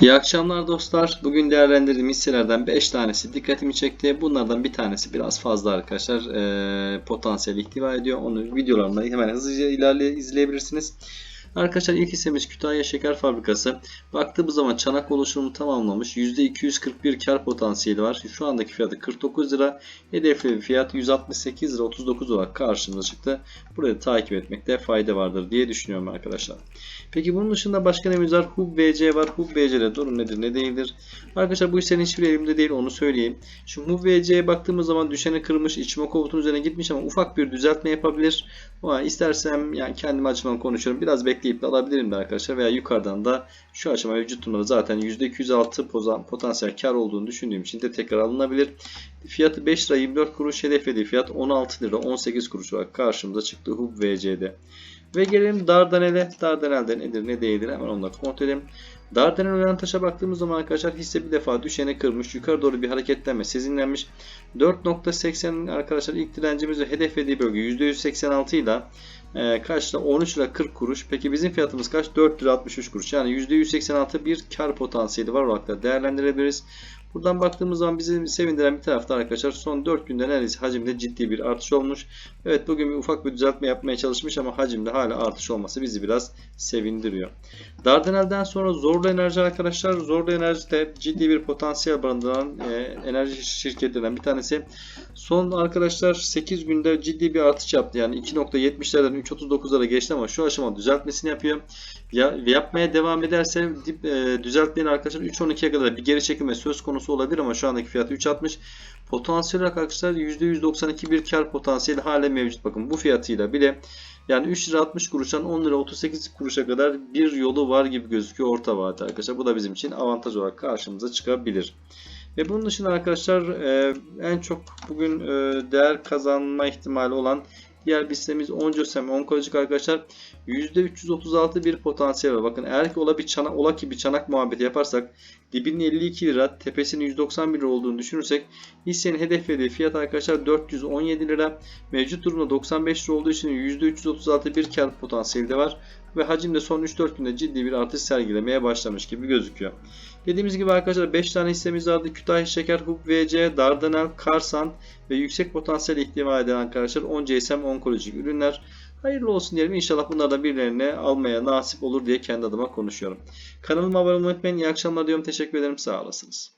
İyi akşamlar dostlar. Bugün değerlendirdiğim hisselerden 5 tanesi dikkatimi çekti. Bunlardan bir tanesi biraz fazla arkadaşlar eee potansiyel ihtiva ediyor. Onu videolarımda hemen hızlıca ilerle izleyebilirsiniz. Arkadaşlar ilk hissemiz Kütahya Şeker Fabrikası. Baktığımız zaman çanak oluşumu tamamlamış. %241 kar potansiyeli var. Şu andaki fiyatı 49 lira. Hedefli fiyat 168 lira 39 olarak karşımıza çıktı. Burayı takip etmekte fayda vardır diye düşünüyorum arkadaşlar. Peki bunun dışında başka neyimiz var? Hub BC var. Hub BC'de durum nedir ne değildir? Arkadaşlar bu hissenin hiçbir elimde değil onu söyleyeyim. Şu Hub BC'ye baktığımız zaman düşeni kırmış. içme kovutun üzerine gitmiş ama ufak bir düzeltme yapabilir. Ama istersem yani kendim açımdan konuşuyorum. Biraz bekleyip de alabilirim de arkadaşlar. Veya yukarıdan da şu aşama mevcut durumda zaten %206 pozan- potansiyel kar olduğunu düşündüğüm için de tekrar alınabilir. Fiyatı 5 lira 24 kuruş hedeflediği fiyat 16 lira 18 kuruş olarak karşımıza çıktı Hub VC'de. Ve gelelim Dardanel'e. Dardanel'de nedir ne değildir hemen onları kontrol edelim. Dardanel uyan taşa baktığımız zaman arkadaşlar hisse bir defa düşene kırmış. Yukarı doğru bir hareketlenme sezinlenmiş. 4.80 arkadaşlar ilk direncimiz ve hedeflediği bölge %186 ile e, kaç lira? 13 lira 40 kuruş. Peki bizim fiyatımız kaç? 4 lira 63 kuruş. Yani %186 bir kar potansiyeli var olarak da değerlendirebiliriz. Buradan baktığımız zaman bizi sevindiren bir tarafta arkadaşlar son 4 günde neredeyse hacimde ciddi bir artış olmuş. Evet bugün bir ufak bir düzeltme yapmaya çalışmış ama hacimde hala artış olması bizi biraz sevindiriyor. Dardanel'den sonra Zorlu Enerji arkadaşlar. Zorlu Enerji de ciddi bir potansiyel barındıran e, enerji şirketlerinden bir tanesi. Son arkadaşlar 8 günde ciddi bir artış yaptı. Yani 2.70'lerden 3.39'lara geçti ama şu aşama düzeltmesini yapıyor. Ya, yapmaya devam ederse dip, e, düzeltmeyin arkadaşlar 3.12'ye kadar bir geri çekilme söz konusu olabilir ama şu andaki fiyatı 3.60. Potansiyel olarak arkadaşlar %192 bir kar potansiyeli hala mevcut. Bakın bu fiyatıyla bile yani 3 lira 60 kuruştan 10 lira 38 kuruşa kadar bir yolu var gibi gözüküyor orta vadede arkadaşlar. Bu da bizim için avantaj olarak karşımıza çıkabilir. Ve bunun dışında arkadaşlar e, en çok bugün e, değer kazanma ihtimali olan diğer bir hissemiz Oncosem onkolojik arkadaşlar. %336 bir potansiyel var. Bakın eğer ki ola bir çanak, ola ki bir çanak muhabbeti yaparsak dibinin 52 lira, tepesinin 191 lira olduğunu düşünürsek hissenin hedeflediği fiyat arkadaşlar 417 lira. Mevcut durumda 95 lira olduğu için %336 bir kar potansiyeli de var ve hacimde son 3-4 günde ciddi bir artış sergilemeye başlamış gibi gözüküyor. Dediğimiz gibi arkadaşlar 5 tane hissemiz vardı. Kütahya Şeker, Hub VC, Dardanel, Karsan ve yüksek potansiyel ihtiva eden arkadaşlar 10 CSM onkolojik ürünler. Hayırlı olsun diyelim. İnşallah bunlardan birilerini almaya nasip olur diye kendi adıma konuşuyorum. Kanalıma abone olmayı unutmayın. İyi akşamlar diyorum. Teşekkür ederim. Sağ olasınız.